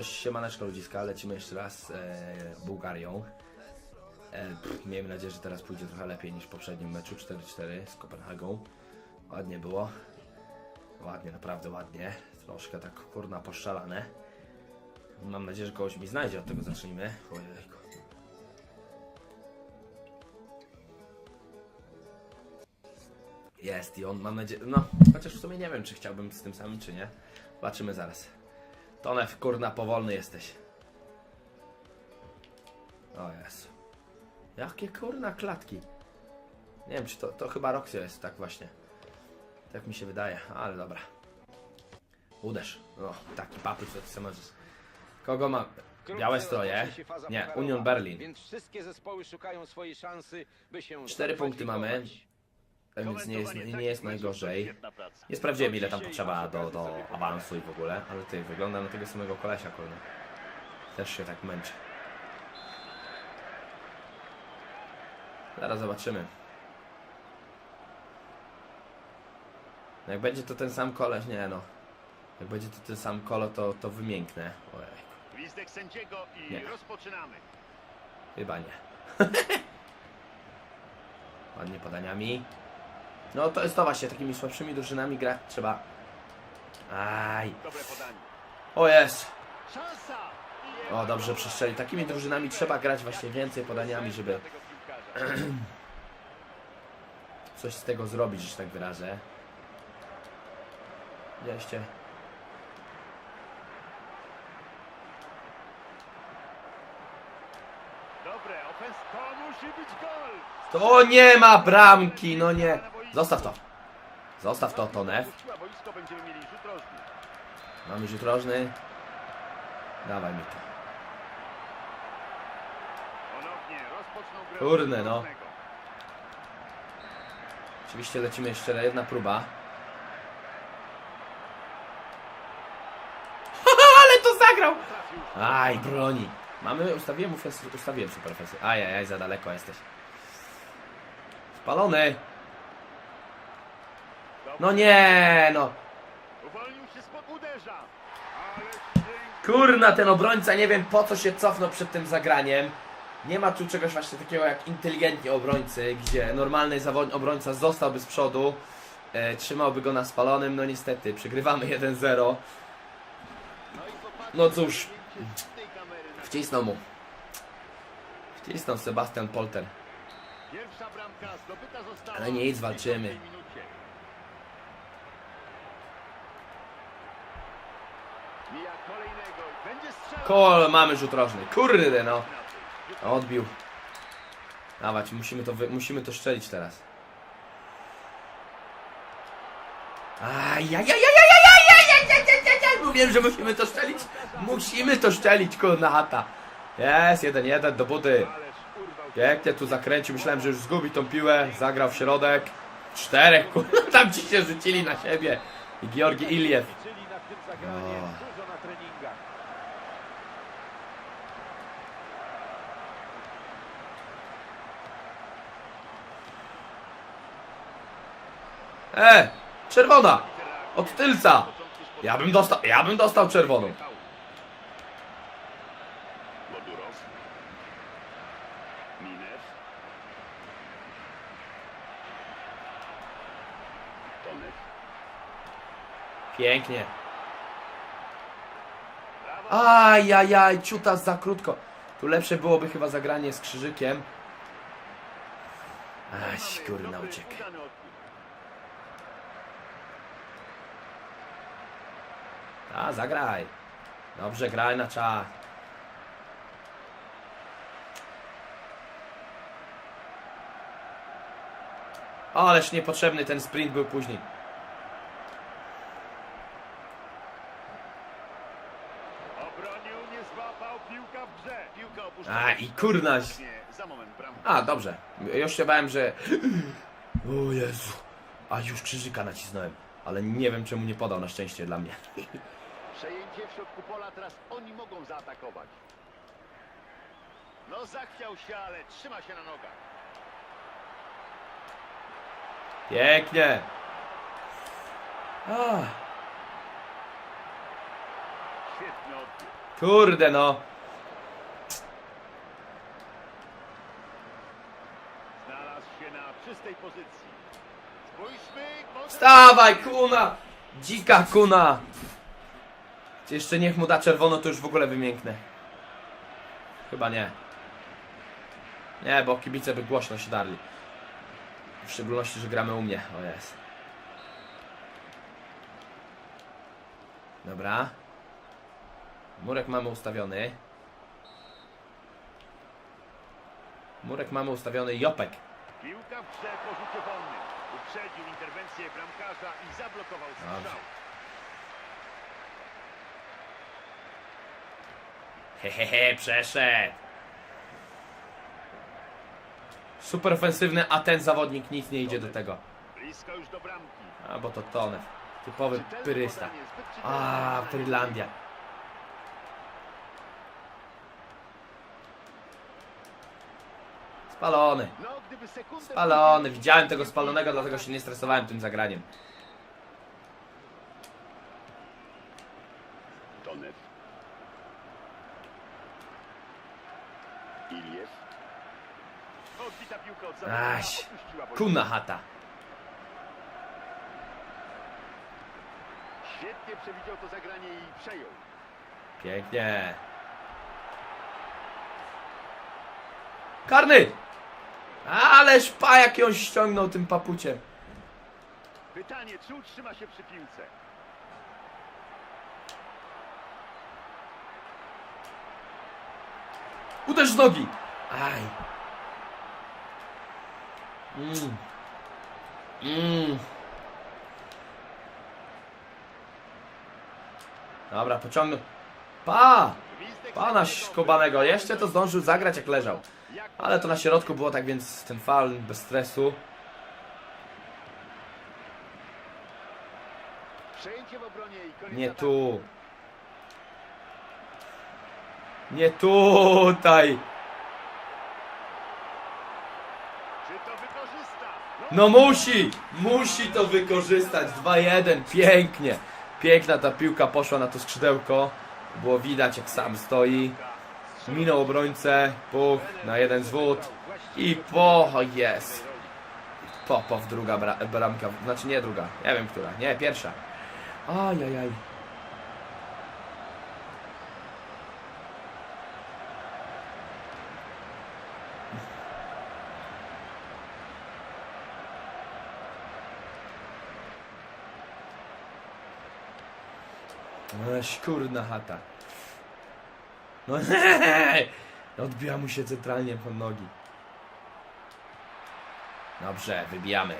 To siemaneczko ludziska, lecimy jeszcze raz e, Bułgarią. E, pff, miejmy nadzieję, że teraz pójdzie trochę lepiej niż w poprzednim meczu 4-4 z Kopenhagą. Ładnie było. Ładnie, naprawdę ładnie. Troszkę tak kurna poszczalane. Mam nadzieję, że kogoś mi znajdzie, od tego zacznijmy. Ojejku. Jest i on, mam nadzieję, no, chociaż w sumie nie wiem, czy chciałbym z tym samym, czy nie. Zobaczymy zaraz. Tonew, kurna, powolny jesteś. O jest. Jakie kurna klatki. Nie wiem, czy to, to chyba Roxio jest tak właśnie. Tak mi się wydaje, ale dobra. Uderz. O, taki papuś to ty możesz. Kogo ma? Białe stroje. Nie, Union Berlin. Więc wszystkie zespoły szukają swojej szansy, by się Cztery punkty mamy. Więc nie jest, nie jest najgorzej. Nie sprawdziłem ile tam potrzeba do, do awansu i w ogóle, ale ty, wygląda na tego samego kolesia, kurna. Też się tak męczy. Zaraz zobaczymy. No Jak będzie to ten sam koleś, nie no. Jak będzie to ten sam kolo, to, to wymięknę. Ojej, Gwizdek sędziego i Nie. rozpoczynamy. chyba nie. Ładnie podaniami. No to jest to właśnie, takimi słabszymi drużynami grać trzeba. Aj. O jest! O dobrze przestrzeli. Takimi drużynami trzeba grać właśnie więcej podaniami, żeby coś z tego zrobić, że tak wyrażę. Widzieliście? Dobre, ofens... To musi być gol! To nie ma bramki, no nie. Zostaw to. Zostaw to, Tonew. Mamy rzut rożny. Dawaj mi to. Kurde, no. Oczywiście lecimy jeszcze jedna próba. Ale to zagrał! Aj, broni. Mamy, ustawiłem, ustawiłem super ofensy. Ajajaj, za daleko jesteś. Spalony! No nie, no. Kurna, ten obrońca, nie wiem po co się cofnął przed tym zagraniem. Nie ma tu czegoś właśnie takiego jak inteligentnie obrońcy, gdzie normalny obrońca zostałby z przodu, e, trzymałby go na spalonym, no niestety, przegrywamy 1-0. No No cóż, wcisnął mu. Wcisnął Sebastian Polter. Ale nic, walczymy. Kol, mamy rzut rożny. Kurde no. Odbił. Dawać, musimy to, musimy to szczelić teraz. Mówiłem, że musimy to szczelić. Musimy to szczelić, kurna hata. Jest, 1-1 do budy. Pięknie tu zakręcił, myślałem, że już zgubi tą piłę. Zagrał w środek. Czterech, kurna, tam ci się rzucili na siebie. I Georgi Iliew. O. No. E, czerwona. Od tylca. Ja bym dostał, ja bym dostał czerwoną. Pięknie. Ajajaj, ciuta za krótko. Tu lepsze byłoby chyba zagranie z krzyżykiem. Aś, kurna, Dobry, A, zagraj. Dobrze, graj na czas. Ależ niepotrzebny ten sprint był później. A, i bramka. A, dobrze. Już się bałem, że... O Jezu. A, już krzyżyka nacisnąłem. Ale nie wiem, czemu nie podał, na szczęście dla mnie. Przejęcie w środku pola, teraz oni mogą zaatakować. No zachwiał się, ale trzyma się na nogach. Pięknie. Świetny odbiór. Kurde no. Znalazł się na czystej pozycji. Spójrzmy, może... Wstawaj, kuna! Dzika kuna! Jeszcze niech mu da czerwono, to już w ogóle wymięknę. Chyba nie. Nie, bo kibice by głośno się darli. W szczególności, że gramy u mnie. O jest. Dobra. Murek mamy ustawiony. Murek mamy ustawiony. Jopek. Piłka w wolnym. Uprzedził interwencję bramkarza i zablokował strzał. Hehehe, przeszedł. Super ofensywny, a ten zawodnik nic nie idzie do tego. Blisko już do bramki. A bo to Tonew. Typowy pyrysta. A. Finlandia. Spalony. No, Spalony. Widziałem tego spalonego, dlatego się nie stresowałem tym zagraniem. Tonew. Iliew. Odbita piłka od zawodnika, Aś, opuściła boisko. Kuna chata. Świetnie przewidział to zagranie i przejął. Pięknie. Karny! Ależ pa jak ją ściągnął tym papuciem. Pytanie, czy utrzyma się przy piłce? Uderz z nogi! Aj. Mm. Mm. Dobra, pociągnął. Pa! Pana Szkobanego. Jeszcze to zdążył zagrać jak leżał. Ale to na środku było tak więc ten fal bez stresu. Nie tu. Nie tutaj. No musi! Musi to wykorzystać. 2-1. Pięknie. Piękna ta piłka poszła na to skrzydełko. Było widać jak sam stoi. Minął obrońcę. Puch na jeden zwód. I po... Jest. Popow druga bra bramka. Znaczy nie druga. Nie wiem która. Nie, pierwsza. Ajajaj. Aleś kurna chata. No Odbiła mu się centralnie pod nogi. Dobrze, wybijamy.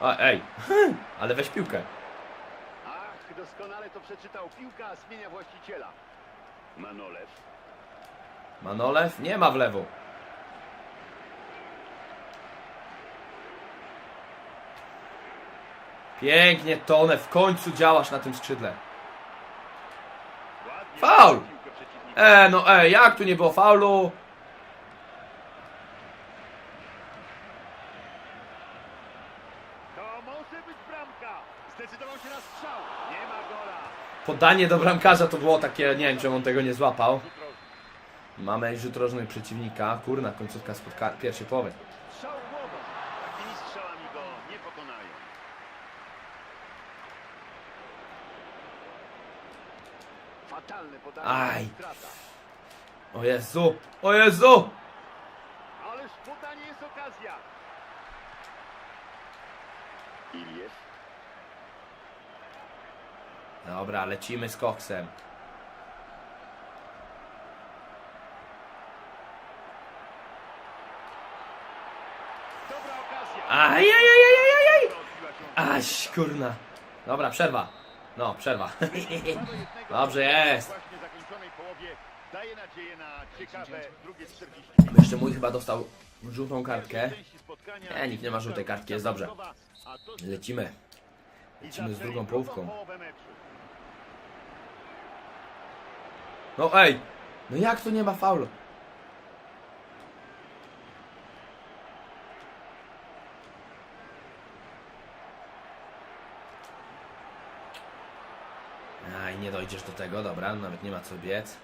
O, ej, ale weź piłkę. Ach, doskonale to przeczytał. Piłka zmienia właściciela. Manolew. Manolew nie ma w lewo. Pięknie, Tone, w końcu działasz na tym skrzydle. Faul! E, no e, jak tu nie było faulu? Podanie do bramkarza to było takie, nie wiem, czemu on tego nie złapał. Mamy rzut rożny przeciwnika. Kurna, końcówka spotka pierwszej połowy. Strzał głową. Takimi strzałami go nie pokonają. Fatalne podanie. Aj. O Jezu, o Jezu! Ależ podanie jest okazja. Iliew. Dobra, lecimy z koksem. Dobra okazja. Ajajajajajaj! Odbiła się od Aś, kurna. Dobra, przerwa. No, przerwa. Dobrze jest. Połowie daje nadzieję na ciekawe drugie 40 minut. Jeszcze mój chyba dostał żółtą kartkę. Nie, nikt nie ma żółtej kartki, jest dobrze. Lecimy. Lecimy z drugą połówką. No ej! No jak tu nie ma faulu? Aj, nie dojdziesz do tego, dobra, nawet nie ma co biec.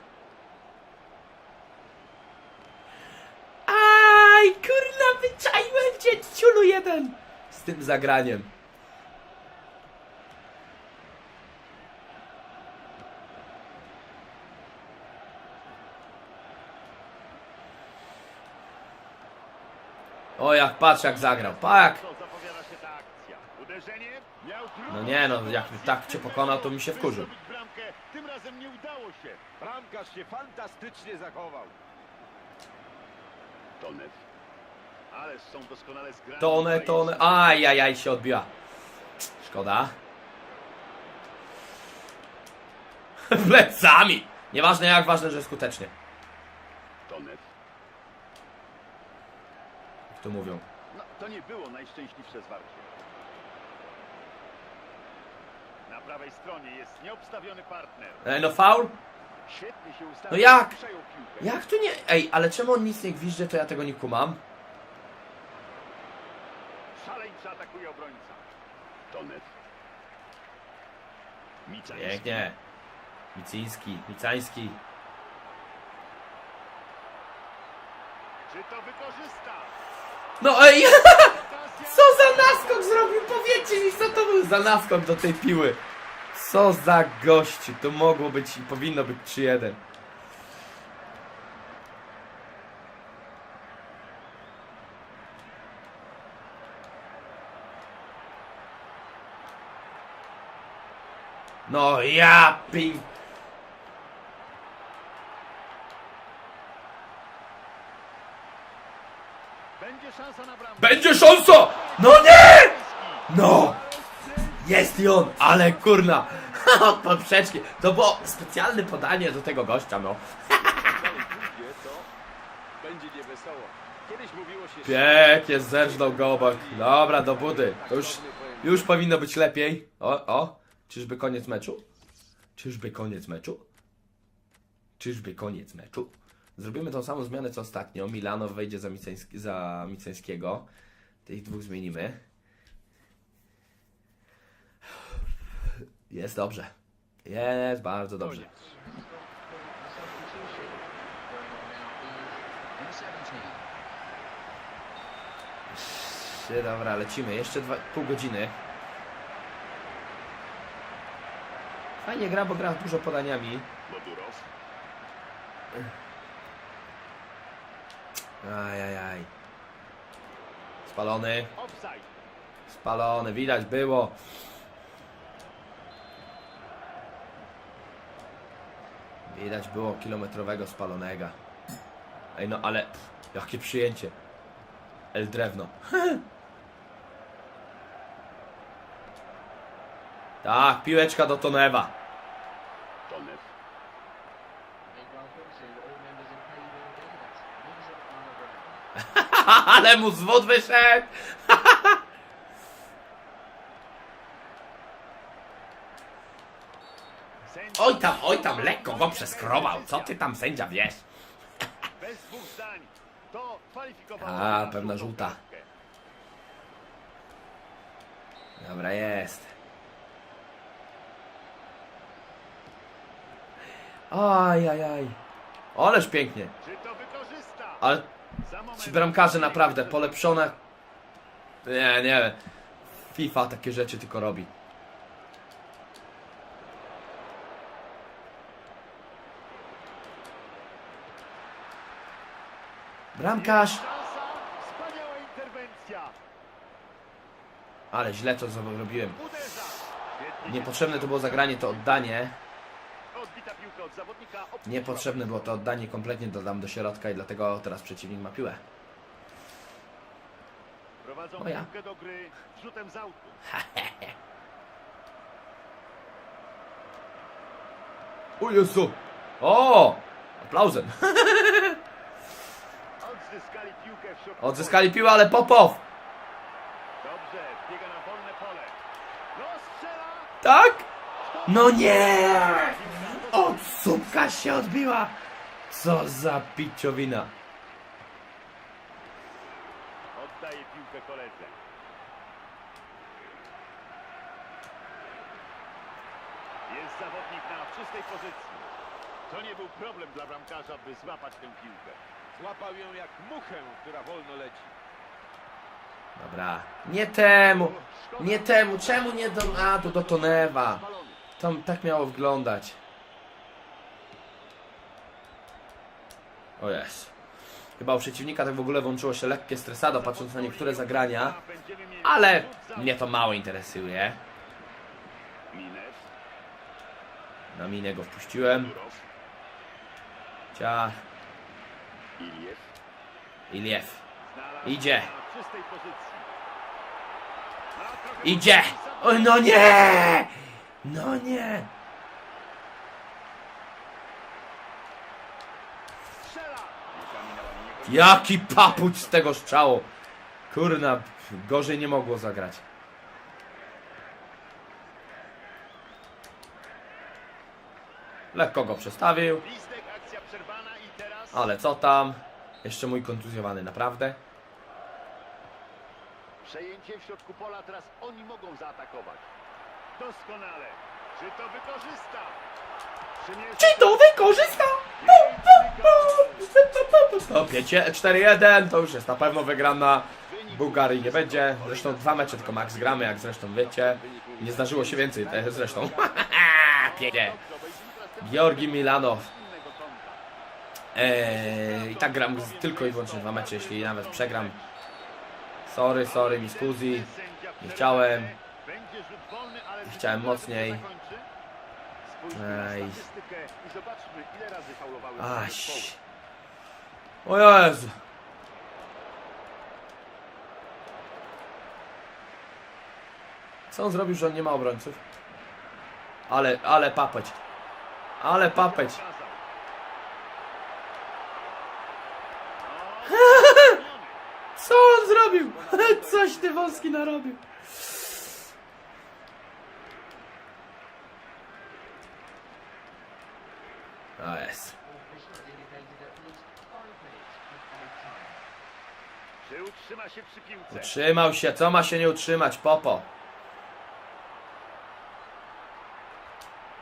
Aj, kurna, wyczaiłem cię, ciulu jeden! Z tym zagraniem. O, jak patrz, jak zagrał, pak! No nie no, jak tak cię pokonał, to mi się wkurzył. Bramkę. Tym razem nie udało się. Bramkarz się fantastycznie zachował. Tonew. Ależ są doskonale zgrani. Tone, tone, ajajaj się odbiła. Szkoda. Plecami! Nieważne jak, ważne, że skutecznie. Tonew. Jak to mówią. No, to nie było najszczęśliwsze zwarcie. Na prawej stronie jest nieobstawiony partner. Ej, no faul? Świetnie się ustawił. No jak? Przejął piłkę. Jak tu nie... Ej, ale czemu on nic nie gwizdże, to ja tego nie kumam? Szaleńczo atakuje obrońca. Tonew. Micański. Pięknie. Miciński, Micański. Czy to wykorzysta? No ej, co za naskok zrobił? Powiedzcie mi, co to był za naskok do tej piły. Co za gości, to mogło być i powinno być 3-1. No ja ping. Będzie szansa! No nie! No! Jest i on, ale kurna! Od poprzeczki. To było specjalne podanie do tego gościa, no. Pięknie zerżnął go. Dobra, do budy. To już, już powinno być lepiej. O, o. Czyżby koniec meczu? Czyżby koniec meczu? Czyżby koniec meczu? Zrobimy tą samą zmianę co ostatnio. Milano wejdzie za, Miceński, za Miceńskiego. Tych dwóch zmienimy. Jest dobrze. Jest bardzo dobrze. Trzy, Dobra, lecimy. Jeszcze dwa, pół godziny. Fajnie gra, bo gra dużo podaniami. Ajajaj. Spalony. Spalony, widać było. Widać było kilometrowego spalonego. Ej no ale jakie przyjęcie. El drewno. tak, piłeczka do Tonewa. Ale mu zwód wyszedł. Sędzia Oj tam, oj tam, lekko go przeskrobał. Co ty tam sędzia wiesz? Bez dwóch zdań. To kwalifikowało. A, na pewna żółta. Dobra, jest. Aj, aj, aj. Ależ pięknie. Czy to wykorzysta? Ale ci bramkarze naprawdę polepszone. Nie, nie. FIFA takie rzeczy tylko robi. Bramkarz! Ale źle to zrobiłem. Niepotrzebne to było zagranie, to oddanie. Odbita piłka od zawodnika. Obsługa. Niepotrzebne było to oddanie kompletnie dodam do środka i dlatego teraz przeciwnik ma piłę. Prowadzą Moja. piłkę do gry rzutem z autu. O Jezu! O! Aplauzem. Odzyskali piłkę w środku. Odzyskali piłę, ale Popow! Dobrze, biega na wolne pole. No strzela. Tak? No nie! Od słupka się odbiła! Co za piczowina. Oddaje piłkę koledze. Jest zawodnik na czystej pozycji. To nie był problem dla bramkarza, by złapać tę piłkę. Złapał ją jak muchę, która wolno leci. Dobra. Nie temu. Nie temu. Czemu nie do... A, to do Tonewa. To tak miało wyglądać. O jest. Chyba u przeciwnika tak w ogóle włączyło się lekkie stresado, patrząc na niektóre zagrania. Ale mnie to mało interesuje. Na minę go wpuściłem. Durow, Cia. Iliew. Idzie. Idzie! O, no nie! No nie! Jaki papuć z tego strzału! Kurna, gorzej nie mogło zagrać. Lekko go przestawił, ale co tam? Jeszcze mój kontuzjowany, naprawdę? Przejęcie w środku pola, teraz oni mogą zaatakować. Doskonale. Czy to wykorzysta? Czy to wykorzysta? To 5-4-1 to już jest na pewno wygrana. Bułgarii nie będzie. Zresztą dwa mecze tylko max gramy, jak zresztą wiecie. Nie zdarzyło się więcej te, zresztą. Pięknie. Georgi Milanow. Eee, I tak gram tylko i wyłącznie dwa mecze, jeśli nawet przegram. Sorry, sorry, mi scusi. Nie chciałem. Będzie rzut wolny, ale Chciałem mocniej. Ej. Aś. O Jezu. Co on zrobił, że on nie ma obrońców? Ale, ale papeć. Ale papeć. Co on zrobił? Coś ty wąski narobił. O jest. Czy utrzyma się przy piłce? Utrzymał się, co ma się nie utrzymać, Popo?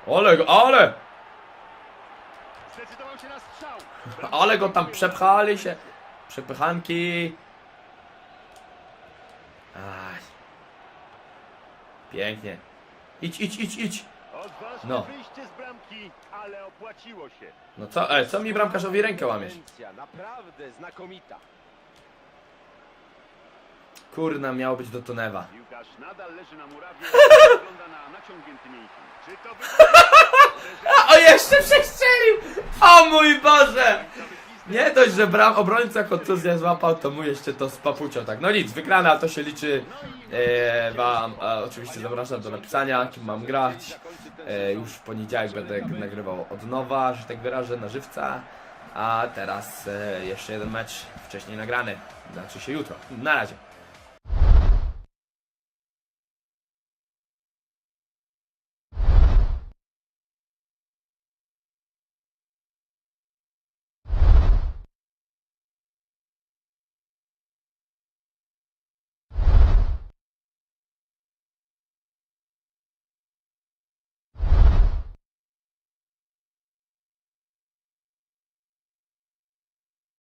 Ale, ale, Zdecydował się na strzał. ale go tam przepchali się. Przepychanki. Aj. Pięknie. Idź, idź, idź, idź. Odważne No. wyjście z bramki, ale opłaciło się. No co, e, co mi bramkarzowi rękę łamiesz? Naprawdę znakomita. Kurna, miało być do Tonewa. Piłkarz nadal leży na murawie, wygląda na naciągnięty mięsień. Czy to wygląda? O, jeszcze przestrzelił! O mój Boże! Nie dość, że bram obrońca kontuzję złapał, to mu jeszcze to z papucią tak. No nic, wygrana, to się liczy. E, wam e, oczywiście zapraszam do napisania, kim mam grać. E, już w poniedziałek będę nagrywał od nowa, że tak wyrażę, na żywca. A teraz e, jeszcze jeden mecz wcześniej nagrany. Znaczy się jutro. Na razie.